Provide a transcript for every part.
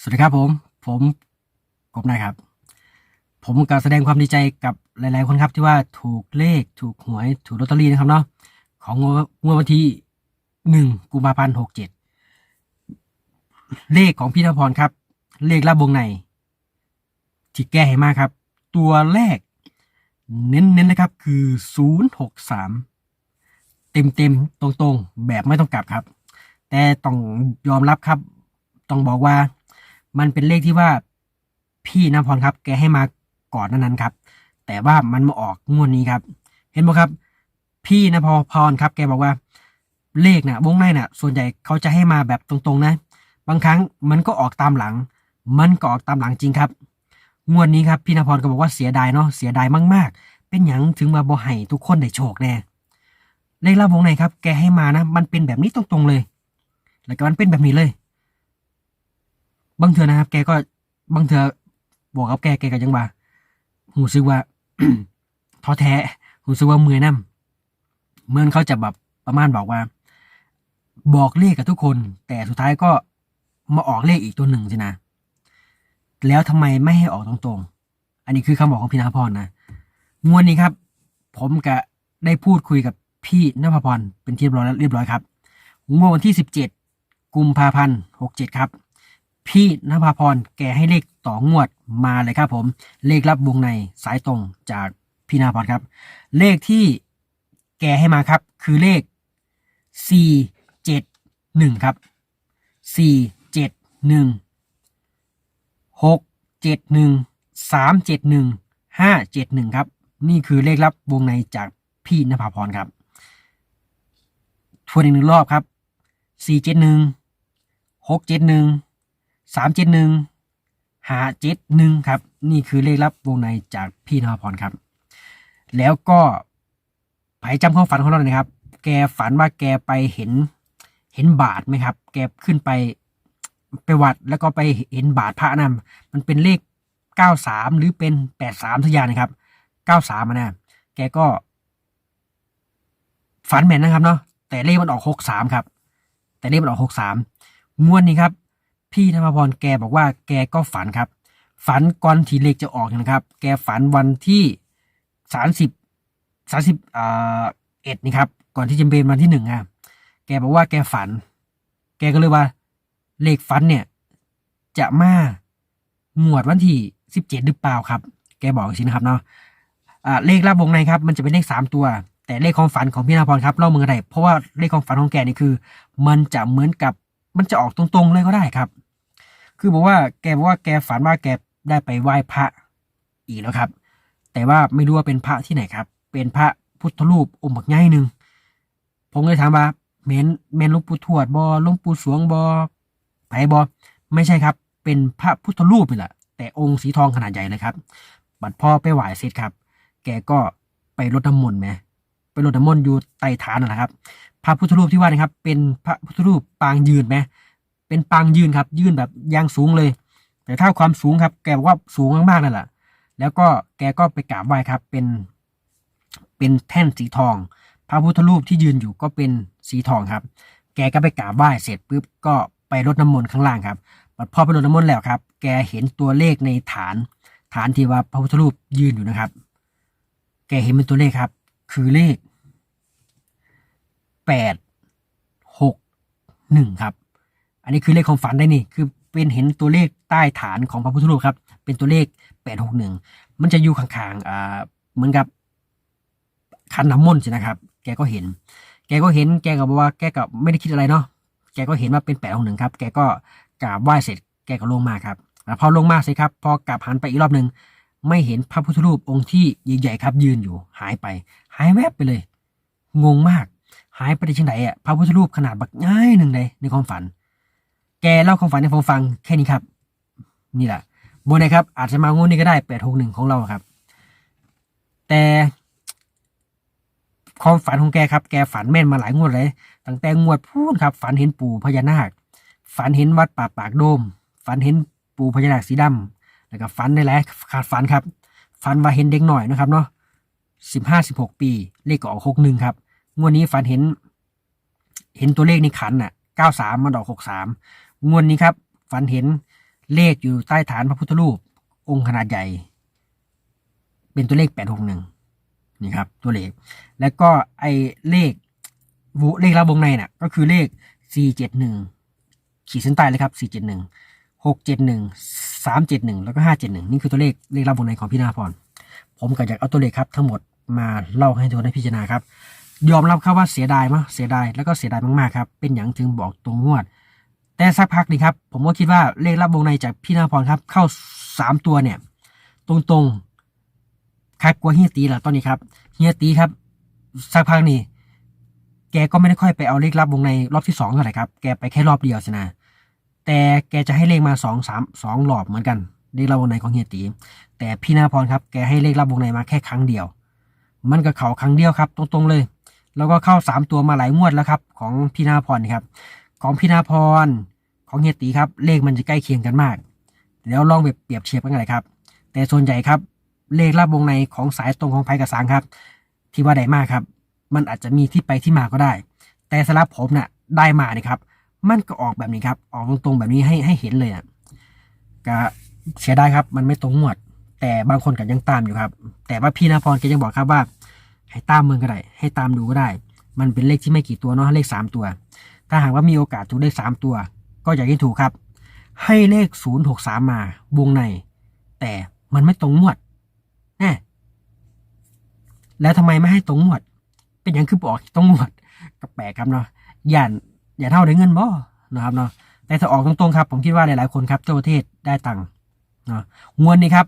สวัสดีครับผม ผมกบนายครับ ผมก็แสดงความดีใจกับหลาย ๆ คนครับ ที่ว่าถูกเลขถูกหวยถูกลอตเตอรี่นะครับเนาะของงวดงวดวันที่หนึ่งกุมภาพันธ์หกเจ็ดเลขของพี่นพรครับ เลขรับวงในที่แก้ให้มากครับ ตัวแรก เน้นๆนะครับ คือศูนย์หกสามเต็มๆตรงๆ แบบไม่ต้องกลับครับ แต่ต้องยอมรับครับ ต้องบอกว่า มันเป็นเลขที่ว่าพี่นพรครับ แกให้มาก่อนนานั้นครับ แต่ว่ามันมาออกงวดนี้ครับ เห็นไหมครับ พี่นพพรครับ แกบอกว่า เลขน่ะวงในน่ะ ส่วนใหญ่เขาจะให้มาแบบตรงๆนะ บางครั้งมันก็ออกตามหลัง มันก็ออกตามหลังจริงครับ งวดนี้ครับพี่นภพรก็บอกว่าเสียดายเนาะเสียดายมาก ๆ เป็นอย่างถึงมาบ่ให้ทุกคนได้โชคแน่เลขลับวงในครับ แกให้มานะ มันเป็นแบบนี้ตรงๆเลย แล้วก็มันเป็นแบบนี้เลย บางเถื่อนะครับ แกก็บางเถื่อบอกกับแกแกก็ยังว่าหูซึกว่าท้อแท้หูซึกว่าเมื่อยน้ำเมื่อนเขาจะแบบประมาณบอกว่า บอกเลขกับทุกคน แต่สุดท้ายก็มาออกเลขอีกตัวหนึ่งสินะ แล้วทำไมไม่ให้ออกตรงๆ อันนี้คือคำบอกของพี่นภพรนะงวดนี้ครับ ผมก็ได้พูดคุยกับพี่นภพรเป็นที่เรียบร้อยแล้วเรียบร้อยครับงวดวันที่สิบเจ็ดกุมภาพันธ์หกเจ็ดครับ พี่นภาพรแกให้เลขต่องวดมาเลยครับผม เลขรับวงในสายตรงจากพี่นภาพรครับ เลขที่แกให้มาครับ คือเลข 4 7 1 ครับ 4 7 1 6 7 1 3 7 1 5 7 1 ครับ นี่คือเลขรับวงในจากพี่นภาพรครับทวนอีกหนึ่งรอบครับ 4 7 1 6 7 1 สามเจ็ดหนึ่งหาเจ็ดหนึ่งครับ นี่คือเลขลับวงในจากพี่นภพรครับ แล้วก็ไผจำความฝันของเราหน่อยนะครับ แกฝันว่าแกไปเห็นเห็นบาทไหมครับ แกขึ้นไปไปวัดแล้วก็ไปเห็นบาทพระนะมันเป็นเลขเก้าสามหรือเป็นแปดสามทุกอย่างนะครับเก้าสามนะ แกก็ ฝันแม่นนะครับเนาะแต่เลขมันออกหกสามครับ แต่เลขมันออกหกสามงวดนี้ครับ พี่ธรรมพรแกบอกว่าแกก็ฝันครับ ฝันก่อนที่เลขจะออกนะครับ แกฝันวันที่สามสิบสามสิบเอ็ดนี่ครับ ก่อนที่จะเป็นวันที่หนึ่งอะแกบอกว่าแกฝัน แกก็เลยว่า เลขฝันเนี่ย จะมางวดวันที่สิบเจ็ดหรือเปล่าครับ แกบอกอย่างนี้นะครับเนาะเลขรับวงในครับ มันจะเป็นเลขสามตัว แต่เลขความฝันของพี่นาพรครับเล่ามือะได้เพราะว่าเลขความฝันของแกนี่คือ มันจะเหมือนกับมันจะออกตรงๆเลยก็ได้ครับ คือบอกว่าแกบอกว่าแกฝันว่าแกได้ไปไหว้พระอีกแล้วครับ แต่ว่าไม่รู้ว่าเป็นพระที่ไหนครับ เป็นพระพุทธรูปองค์บักใหญ่หนึ่งผมเลยถามว่าเมนเมนหลวงปู่ทวดบอหลวงปู่สวงบอไผบอไม่ใช่ครับ เป็นพระพุทธรูปนี่แหละแต่องค์สีทองขนาดใหญ่เลยครับบัดพ่อไปไหว้เสร็จครับ แกก็ไปรดน้ำมนต์ไหมไปรดน้ำมนต์อยู่ใต้ฐานนะครับ พระพุทธรูปที่ว่านะครับ เป็นพระพุทธรูปปางยืนไหม เป็นปางยืนครับ ยืนแบบยางสูงเลย แต่ถ้าความสูงครับ แกบอกว่าสูงมากๆนั่นแหละแล้วก็แกก็ไปกราบไหว้ครับ เป็น เป็นแท่นสีทอง พระพุทธรูปที่ยืนอยู่ก็เป็นสีทองครับ แกก็ไปกราบไหว้เสร็จปุ๊บก็ไปรดน้ำมนต์ข้างล่างครับพอไปรดน้ำมนต์แล้วครับ แกเห็นตัวเลขในฐาน ฐานที่ว่าพระพุทธรูปยืนอยู่นะครับ แกเห็นเป็นตัวเลขครับ คือเลขแปดหกหนึ่งครับ อันนี้คือเลขของฝันได้นี่คือเป็นเห็นตัวเลขใต้ฐานของพระพุทธรูปครับ เป็นตัวเลขแปดหกหนึ่งมันจะอยู่ข้างๆอ่าเหมือนกับคันน้ำมนต์ใช่นะครับ แกก็เห็น แกก็เห็น แกก็บอกว่า แกก็ไม่ได้คิดอะไรเนาะ แกก็เห็นว่าเป็นแปดหกหนึ่งครับ แกก็กราบไหว้เสร็จ แกก็ลงมาครับแล้วพอลงมาเสร็จครับ พอกลับหันไปอีกรอบหนึ่งไม่เห็นพระพุทธรูปองค์ที่ใหญ่ๆครับ ยืนอยู่หายไป หายแวบไปเลย งงมาก หายไปได้ที่ไหนอะพระพุทธรูปขนาดบักง่ายหนึ่งเลยในความฝัน แกเล่าความฝันให้ผมฟังแค่นี้ครับ นี่แหละบนนะครับ อาจจะมางวดนี้ก็ได้แปดหกหนึ่งของเราครับ แต่ความฝันของแกครับ แกฝันแม่นมาหลายงวดเลย ตั้งแต่งวดพูนครับ ฝันเห็นปู่พญานาค ฝันเห็นวัดป่าปากโดม ฝันเห็นปู่พญานาคสีดำแล้วก็ฝันในแหละขาดฝันครับ ฝันว่าเห็นเด็กหน่อยนะครับเนาะสิบห้าสิบหกปี เลขก็ออกหกหนึ่งครับ งวดนี้ฝันเห็น เห็นตัวเลขในขันน่ะเก้าสามมันออกหกสาม งวดนี้ครับ ฝันเห็นเลขอยู่ใต้ฐานพระพุทธรูป องค์ขนาดใหญ่ เป็นตัวเลขแปดหกหนึ่งนี่ครับ ตัวเลข แล้วก็ไอเลขวเลขลับวงในน่ะ ก็คือเลขสี่เจ็ดหนึ่งขีดเส้นใต้เลยครับสี่เจ็ดหนึ่งหกเจ็ดหนึ่งสามเจ็ดหนึ่งแล้วก็ห้าเจ็ดหนึ่งนี่คือตัวเลขเลขลับวงในของพี่นาพรผมก็อยากเอาตัวเลขครับ ทั้งหมดมาเล่าให้ทุกคนได้พิจารณาครับ ยอมรับครับว่าเสียดายมั้ยเสียดายแล้วก็เสียดายมากๆครับ เป็นอย่างถึงบอกตรงงวด แต่สักพักนี่ครับ ผมก็คิดว่าเลขรับวงในจากพี่นาพรครับ เข้าสามตัวเนี่ย ตรงๆคักกว่าเฮียตีแหละตอนนี้ครับเฮียตีครับ สักพักนี่แกก็ไม่ได้ค่อยไปเอาเลขรับวงในรอบที่สองเท่าไหร่ครับแกไปแค่รอบเดียวสินะแต่แกจะให้เลขมาสองสามสองรอบเหมือนกันเลขรับวงในของเฮียตี แต่พี่นาพรครับ แกให้เลขรับวงในมาแค่ครั้งเดียว มันก็เขาครั้งเดียวครับ ตรงๆเลย แล้วก็เข้าสามตัวมาหลายงวดแล้วครับ ของพี่นาพรนี่ครับ ของพี่นาพรของเฮียตีครับ เลขมันจะใกล้เคียงกันมาก เดี๋ยวลองแบบเปรียบเทียบกันเลยครับ แต่ส่วนใหญ่ครับ เลขรับวงในของสายตรงของไพกระสังครับ ที่ว่าได้มากครับ มันอาจจะมีที่ไปที่มาก็ได้ แต่สำหรับผมน่ะได้มาเนี่ยครับ มันก็ออกแบบนี้ครับ ออกตรงๆแบบนี้ให้ให้เห็นเลยอะก็เสียดายครับ มันไม่ตรงงวด แต่บางคนก็ยังตามอยู่ครับ แต่ว่าพี่นพรแกยังบอกครับว่า ให้ตามเมืองก็ได้ ให้ตามดูก็ได้ มันเป็นเลขที่ไม่กี่ตัวเนาะเลขสามตัว ถ้าหากว่ามีโอกาสถูกเลขสามตัว ก็อยากให้ถูกครับ ให้เลขศูนย์หกสามมาวงใน แต่มันไม่ตรงงวดแน่แล้วทำไมไม่ให้ตรงงวด เป็นอย่างคือบอกตรงงวดก็แปลกครับเนาะอย่าอย่าเท่าได้เงินบ่นะครับเนาะแต่ถ้าออกตรงๆครับ ผมคิดว่าหลายๆคนครับทั่วประเทศได้ตังค์เนาะงวดนี้ครับ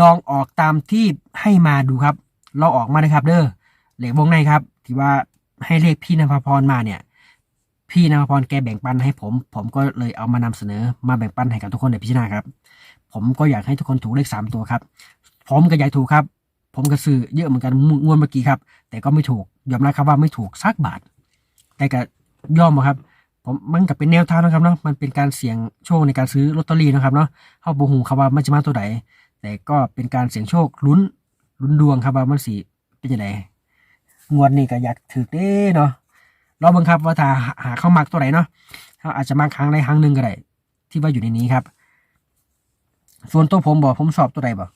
ลองออกตามที่ให้มาดูครับลองออกมาเลยครับ เด้อเหล็กวงในครับ ที่ว่าให้เลขพี่นภพรมาเนี่ย พี่นภพรแกแบ่งปันให้ผม ผมก็เลยเอามานำเสนอมาแบ่งปันให้กับทุกคนในพิจารณาครับ ผมก็อยากให้ทุกคนถูกเลขสามตัวครับ ผมก็อยากถูกครับ ผมก็ซื้อเยอะเหมือนกันงวดเมื่อกี้ครับ แต่ก็ไม่ถูกยอมรับครับว่าไม่ถูกสักบาท แต่ก็ยอมครับ ผมมันก็เป็นแนวทางนะครับเนาะมันเป็นการเสี่ยงโชคในการซื้อลอตเตอรี่นะครับเนาะเข้าบูหูครับว่ามันจะมาตัวไหนแต่ก็เป็นการเสี่ยงโชคลุ้นลุ้นดวงครับว่ามันสีเป็นยังไงงวดนี้ก็อยากถือเด้เนาะ รอเบิ่งครับว่าถ้าหาเข้ามักตัวไหนเนาะเขาอาจจะมาครั้งใดครั้งหนึ่งก็ได้ที่ว่าอยู่ในนี้ครับ ส่วนตัวผมบอกผมสอบตัวใดบอก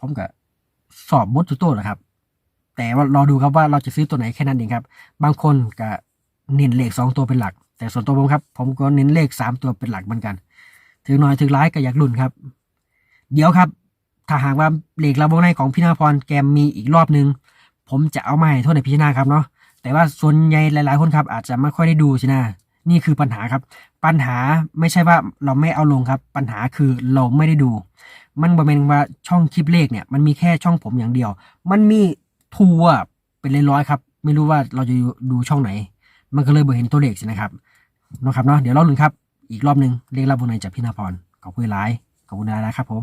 ผมก็สอบบททุกตัวแหละครับ แต่ว่ารอดูครับว่าเราจะซื้อตัวไหนแค่นั้นเองครับ บางคนก็เน้นเลขสองตัวเป็นหลัก แต่ส่วนตัวผมครับ ผมก็เน้นเลขสามตัวเป็นหลักเหมือนกัน ถึงน้อยถึงร้ายก็อยากลุ้นครับ เดี๋ยวครับ ถ้าหากว่าเลขระบบในของพี่นาพรแกมมีอีกรอบนึง ผมจะเอามาให้โทษในพิจารณาครับเนาะ แต่ว่าส่วนใหญ่หลายๆ คนครับ อาจจะไม่ค่อยได้ดูสินะนี่คือปัญหาครับ ปัญหาไม่ใช่ว่าเราไม่เอาลงครับ ปัญหาคือเราไม่ได้ดู มันบอเป็นว่าช่องคลิปเลขเนี่ย มันมีแค่ช่องผมอย่างเดียว มันมีทัวร์เป็นร้อยๆครับ ไม่รู้ว่าเราจะดูช่องไหน มันก็เลยบ่เห็นตัวเลขสินะครับนะครับเนาะเดี๋ยวรอบหนึ่งครับ อีกรอบหนึ่งเลขรับวงในจากพี่นาพรขอบคุณหลายขอบคุณหลายนะครับผม